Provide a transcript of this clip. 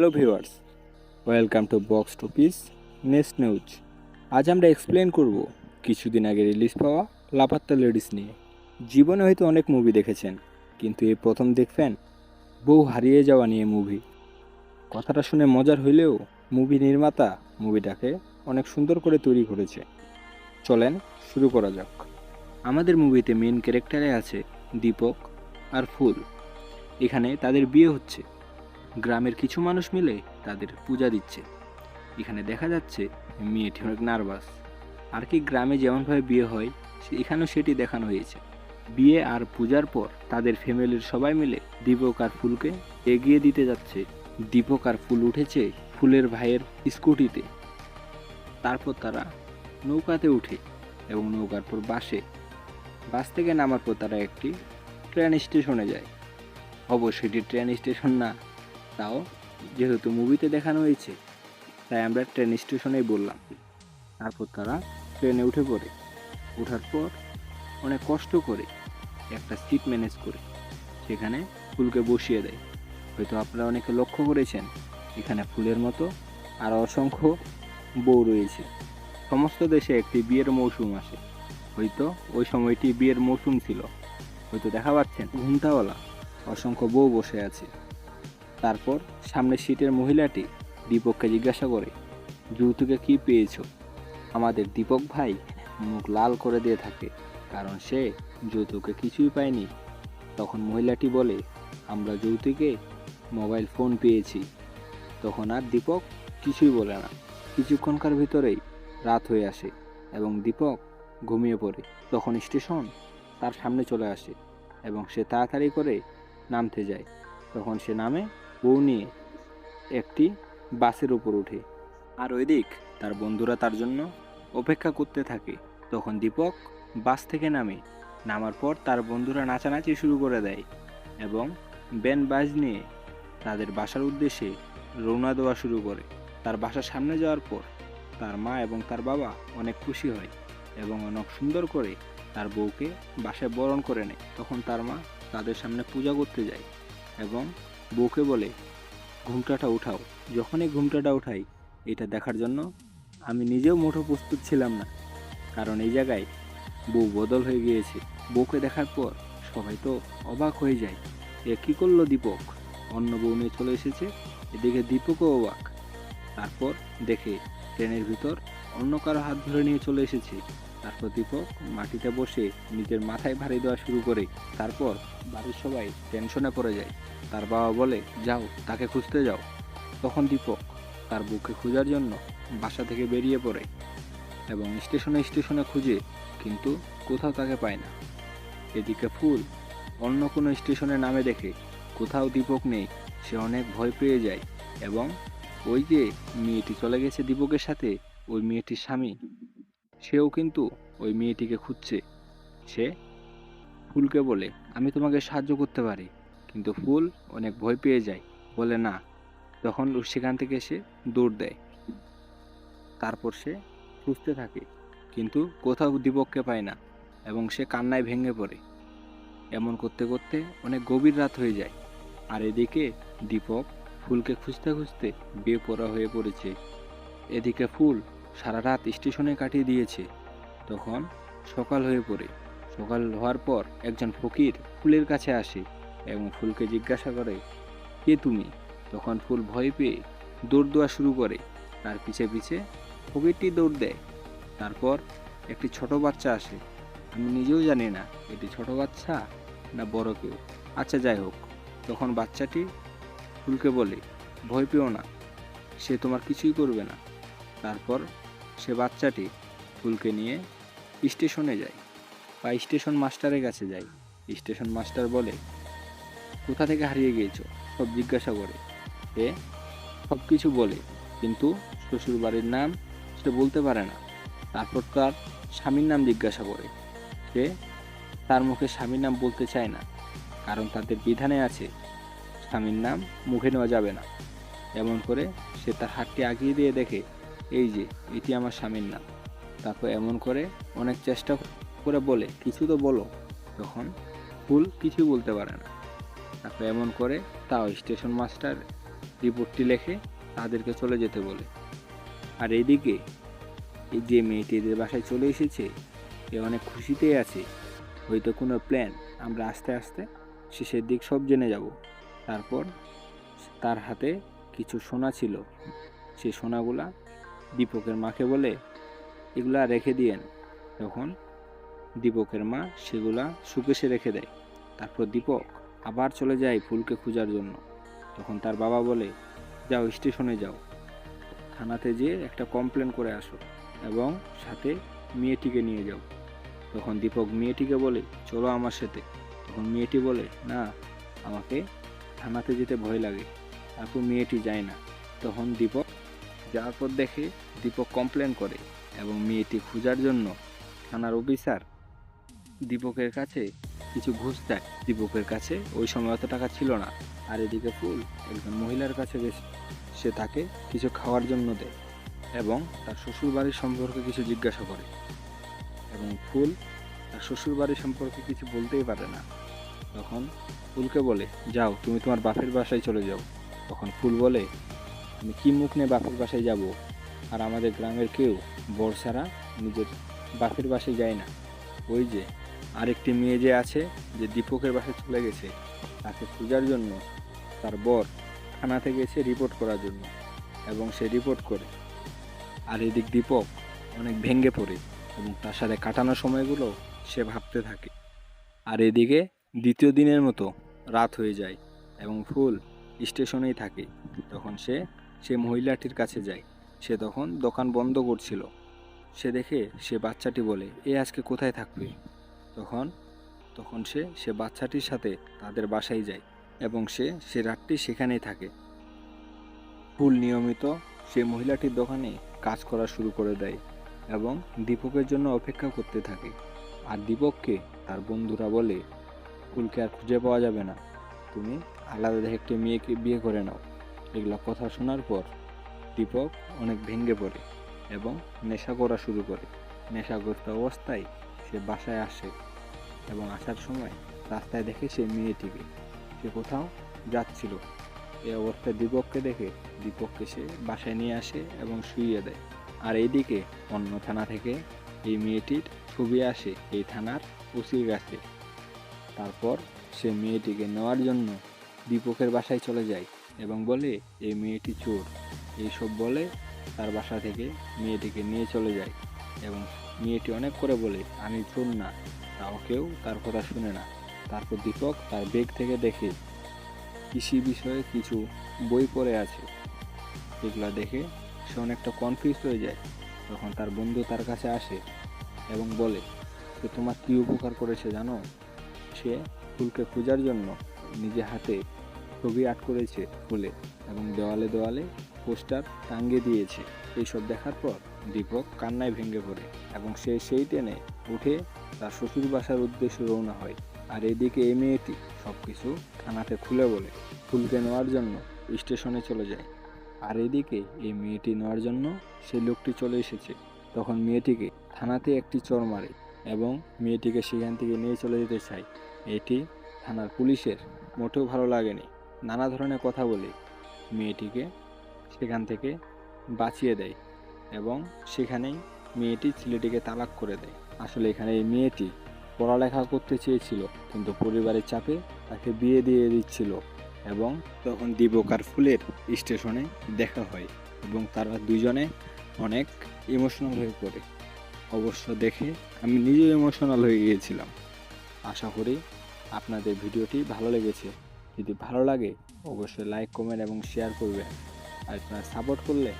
Hello viewers, welcome to box to peace next news. আজ আমরা explain করব কিছুদিন আগে রিলিজ পাওয়া লাপাত্তা লেডিস নিয়ে। জীবনে হয়তো অনেক মুভি দেখেছেন, কিন্তু এই প্রথম দেখবেন, বউ হারিয়ে যাওয়া নিয়ে মুভি কথাটা শুনে মজার হইলেও মুভি নির্মাতা মুভিটাকে অনেক সুন্দর করে তৈরি করেছে। চলেন শুরু করা যাক। আমাদের মুভিতে মেন ক্যারেক্টারে আছে দীপক আর ফুল। এখানে তাদের বিয়ে হচ্ছে। গ্রামের কিছু মানুষ মিলে তাদের পূজা দিচ্ছে। এখানে দেখা যাচ্ছে মেয়েটি অনেক নার্ভাস। আর কি গ্রামে যেমনভাবে বিয়ে হয় এখানেও সেটি দেখানো হয়েছে। বিয়ে আর পূজার পর তাদের ফ্যামিলির সবাই মিলে দীপক আর ফুলকে এগিয়ে দিতে যাচ্ছে। দীপক আর ফুল উঠেছে ফুলের ভাইয়ের স্কুটিতে। তারপর তারা নৌকাতে উঠে এবং নৌকার পর বাসে। বাস থেকে নামার পর তারা একটি ট্রেন স্টেশনে যায়। অবশ্যই এটি ট্রেন স্টেশন না তাও যেহেতু মুভিতে দেখানো হয়েছে, তাই আমরা ট্রেন স্টেশনেই বললাম। তারপর তারা ট্রেনে উঠে পড়ে। ওঠার পর অনেক কষ্ট করে একটা সিট ম্যানেজ করে, সেখানে ফুলকে বসিয়ে দেয়। হয়তো আপনারা অনেকে লক্ষ্য করেছেন, এখানে ফুলের মতো আর অসংখ্য বউ রয়েছে। সমস্ত দেশে একটি বিয়ের মৌসুম আসে। হয়তো ওই সময়টি বিয়ের মৌসুম ছিল। হয়তো দেখা পাচ্ছেন, ঘুমটাওয়ালা অসংখ্য বউ বসে আছে। তারপর সামনের সিটের মহিলাটি দীপককে জিজ্ঞাসা করে যৌতুকে কি পেয়েছ? আমাদের দীপক ভাই মুখ লাল করে দিয়ে থাকে, কারণ সে যৌতুকে কিছুই পায়নি। তখন মহিলাটি বলে, আমরা যৌতুকে মোবাইল ফোন পেয়েছি। তখন আর দীপক কিছুই বলে না। কিছুক্ষণকার ভিতরেই রাত হয়ে আসে এবং দীপক ঘুমিয়ে পড়ে। তখন স্টেশন তার সামনে চলে আসে এবং সে তাড়াতাড়ি করে নামতে যায়। তখন সে নামে বউ নিয়ে একটি বাসের উপর ওঠে। আর ওইদিক তার বন্ধুরা তার জন্য অপেক্ষা করতে থাকে। তখন দীপক বাস থেকে নামে। নামার পর তার বন্ধুরা নাচানাচি শুরু করে দেয় এবং ব্যান বাজ নিয়ে তাদের বাসার উদ্দেশ্যে রওনা দেওয়া শুরু করে। তার বাসার সামনে যাওয়ার পর তার মা এবং তার বাবা অনেক খুশি হয় এবং অনেক সুন্দর করে তার বউকে বাসায় বরণ করে নেয়। তখন তার মা তাদের সামনে পূজা করতে যায় এবং বউকে বলে, ঘুমটাটা উঠাও। যখনই ঘুমটাটা উঠাই, এটা দেখার জন্য আমি নিজেও মোটো প্রস্তুত ছিলাম না। কারণ এই জায়গায় বউ বদল হয়ে গিয়েছে। বউকে দেখার পর সবাই তো অবাক হয়ে যায়। এ কী করল দীপক? অন্য বউ নিয়ে চলে এসেছে। এদিকে দীপকও অবাক। তারপর দেখে ট্রেনের ভিতর অন্য কারও হাত ধরে নিয়ে চলে এসেছে। তারপর দীপক মাটিতে বসে নিজের মাথায় ভারী দেওয়া শুরু করে, তারপর বাড়ির সবাই টেনশনে পড়ে যায়। তার বাবা বলে, যাও, তাকে খুঁজতে যাও। তখন দীপক তার বুকে খোঁজার জন্য বাসা থেকে বেরিয়ে পড়ে এবং স্টেশনে স্টেশনে খুঁজে, কিন্তু কোথাও তাকে পায় না। এদিকে ফুল অন্য কোনো স্টেশনে নামে দেখে, কোথাও দীপক নেই, সে অনেক ভয় পেয়ে যায় এবং ওই যে মেয়েটি চলে গেছে দীপকের সাথে, ওই মেয়েটির স্বামী সেও কিন্তু ওই মেয়েটিকে খুঁজছে। সে ফুলকে বলে, আমি তোমাকে সাহায্য করতে পারি, কিন্তু ফুল অনেক ভয় পেয়ে যায়। বলে, না। তখন সেখান থেকে সে দৌড় দেয়। তারপর সে খুঁজতে থাকে, কিন্তু কোথাও দীপককে পায় না এবং সে কান্নায় ভেঙে পড়ে। এমন করতে করতে অনেক গভীর রাত হয়ে যায়, আর এদিকে দীপক ফুলকে খুঁজতে খুঁজতে বেপরা হয়ে পড়েছে। এদিকে ফুল সারা রাত স্টেশনে কাটিয়ে দিয়েছে। তখন সকাল হয়ে পড়ে। সকাল হওয়ার পর একজন ফকির ফুলের কাছে আসে এবং ফুলকে জিজ্ঞাসা করে, কে তুমি? তখন ফুল ভয় পেয়ে দৌড় দেওয়া শুরু করে। তার পিছে পিছে ফকিরটি দৌড় দেয়। তারপর একটি ছোট বাচ্চা আসে। আমি নিজেও জানি না এটি ছোট বাচ্চা না বড় কেউ। আচ্ছা যাই হোক। তখন বাচ্চাটি ফুলকে বলে, ভয় পেও না, সে তোমার কিছুই করবে না। তারপর সে বাচ্চাটি ফুলকে নিয়ে স্টেশনে যায়। বা স্টেশন মাস্টারের কাছে যায়। স্টেশন মাস্টার বলে, কোথা থেকে হারিয়ে গিয়েছো? সব জিজ্ঞাসা করে। সে সব কিছু বলে, কিন্তু শ্বশুর বাড়ির নাম সে বলতে পারে না। তারপর তার স্বামীর নাম জিজ্ঞাসা করে। সে তার মুখে স্বামীর নাম বলতে চায় না, কারণ তাদের বিধানে আছে, স্বামীর নাম মুখে নেওয়া যাবে না। এমন করে সে তার হাতটি আগিয়ে দিয়ে দেখে এই যে, এটি আমার স্বামীর নাম। তারপর এমন করে অনেক চেষ্টা করে বলে, কিছু তো বলো। তখন ফুল কিছুই বলতে পারে না। তারপর এমন করে তাও স্টেশন মাস্টার রিপোর্টটি লেখে তাদেরকে চলে যেতে বলে। আর এইদিকে এই যে মেয়েটি এদের বাসায় চলে এসেছে, এ অনেক খুশিতেই আছে। হয়তো কোনো প্ল্যান আমরা আস্তে আস্তে শেষের দিক সব জেনে যাব। তারপর তার হাতে কিছু সোনা ছিল। সেই সোনাগুলা দীপকের মাকে বলে, এগুলা রেখে দিয়েন। তখন দীপকের মা সেগুলা সুকেশে রেখে দেয়। তারপর দীপক আবার চলে যায় ফুলকে খোঁজার জন্য। তখন তার বাবা বলে, যাও স্টেশনে যাও। থানাতে যেয়ে একটা কমপ্লেন করে আসো এবং সাথে মেয়েটিকে নিয়ে যাও। তখন দীপক মেয়েটিকে বলে, চলো আমার সাথে। তখন মেয়েটি বলে, না, আমাকে থানাতে যেতে ভয় লাগে। তারপর মেয়েটি যায় না। তখন দীপক যাওয়ার পর দেখে দীপক কমপ্লেন করে এবং মেয়েটি খোঁজার জন্য থানার অফিসার দীপকের কাছে কিছু ঘুষ দেয়। দীপকের কাছে ওই সময় অত টাকা ছিল না। আর এদিকে ফুল একজন মহিলার কাছে গেছে সে তাকে কিছু খাওয়ার জন্য দেয় এবং তার শ্বশুর বাড়ির সম্পর্কে কিছু জিজ্ঞাসা করে এবং ফুল তার শ্বশুর বাড়ির সম্পর্কে কিছু বলতেই পারে না। তখন ফুলকে বলে, যাও, তুমি তোমার বাপের বাসায় চলে যাও। তখন ফুল বলে আমি কি মুখ নিয়ে বাপের বাসায় যাব? আর আমাদের গ্রামের কেউ, বর ছাড়া নিজের বাপের বাসায় যায় না। ওই যে, আরেকটি মেয়ে যে আছে, যে দীপকের বাসায় চলে গেছে, তাকে খোঁজার জন্য তার বর থানাতে গেছে রিপোর্ট করার জন্য এবং সে রিপোর্ট করে। আর এদিক দীপক অনেক ভেঙে পড়ে এবং তার সাথে কাটানোর সময়গুলো সে ভাবতে থাকে। আর এদিকে দ্বিতীয় দিনের মতো রাত হয়ে যায় এবং ফুল স্টেশনেই থাকে। তখন সে সে মহিলাটির কাছে যায়। সে তখন দোকান বন্ধ করছিল। সে দেখে সে বাচ্চাটি বলে, এ আজকে কোথায় থাকবে? তখন তখন সে সে বাচ্চাটির সাথে তাদের বাসায় যায় এবং সে সে রাতটি সেখানেই থাকে। ফুল নিয়মিত সে মহিলাটির দোকানে কাজ করা শুরু করে দেয় এবং দীপকের জন্য অপেক্ষা করতে থাকে। আর দীপককে তার বন্ধুরা বলে, ফুলকে আর খুঁজে পাওয়া যাবে না। তুমি আলাদা একটি মেয়েকে বিয়ে করে নাও। এগুলো কথা শোনার পর দীপক অনেক ভেঙে পড়ে এবং নেশা করা শুরু করে। নেশাগ্রস্ত অবস্থায় সে বাসায় আসে এবং আসার সময় রাস্তায় দেখে সে মেয়েটিকে সে কোথাও যাচ্ছিল। এই অবস্থায় দীপককে দেখে দীপককে সে বাসায় নিয়ে আসে এবং শুইয়ে দেয়। আর এইদিকে অন্য থানা থেকে এই মেয়েটির ছবি আসে এই থানার ওসির কাছে। তারপর সে মেয়েটিকে নেওয়ার জন্য দীপকের বাসায় চলে যায়। এবং বলে এই মেয়েটি চোর। এইসব বলে তার বাসা থেকে মেয়েটিকে নিয়ে চলে যায় এবং মেয়েটি অনেক করে বলে, আমি চোর না, তাও কেউ তার কথা শুনে না। তারপর দীপক তার বেগ থেকে দেখে, কৃষি বিষয়ে কিছু বই পড়ে আছে। এগুলো দেখে সে অনেকটা কনফিউজ হয়ে যায়। তখন তার বন্ধু তার কাছে আসে এবং বলে যে তোমার কী উপকার করেছে জানো? সে ফুলকে খোঁজার জন্য নিজে হাতে ছবি আর্ট করেছে ফুলে এবং দেওয়ালে দেওয়ালে পোস্টার টাঙ্গিয়ে দিয়েছে। এইসব দেখার পর দীপক কান্নায় ভেঙে পড়ে এবং সে সেই টেনে উঠে তার শ্বশুর বাসার উদ্দেশ্যে রওনা হয়। আর এদিকে এই মেয়েটি সব কিছু থানাতে খুলে বলে, ফুলকে নেওয়ার জন্য স্টেশনে চলে যায়। আর এদিকে এই মেয়েটি নেওয়ার জন্য সেই লোকটি চলে এসেছে। তখন মেয়েটিকে থানাতে একটি চর মারে এবং মেয়েটিকে সেখান থেকে নিয়ে চলে যেতে চায়। এটি থানার পুলিশের মোটেও ভালো লাগেনি। নানা ধরনের কথা বলে। মেয়েটিকে সেখান থেকে বাঁচিয়ে দেয় এবং সেখানেই মেয়েটি ছেলেটিকে তালাক করে দেয়। আসলে এখানে এই মেয়েটি পড়ালেখা করতে চেয়েছিল, কিন্তু পরিবারের চাপে তাকে বিয়ে দিয়ে দিচ্ছিল এবং তখন দীপকার ফুলের স্টেশনে দেখা হয় এবং তারা দুজনে অনেক ইমোশনাল হয়ে পড়ে। অবশ্য দেখে আমি নিজেও ইমোশনাল হয়ে গিয়েছিলাম। আশা করি আপনাদের ভিডিওটি ভালো লেগেছে। যদি ভালো লাগে অবশ্যই লাইক কমেন্ট এবং শেয়ার করবেন। আর আপনারা সাপোর্ট করলে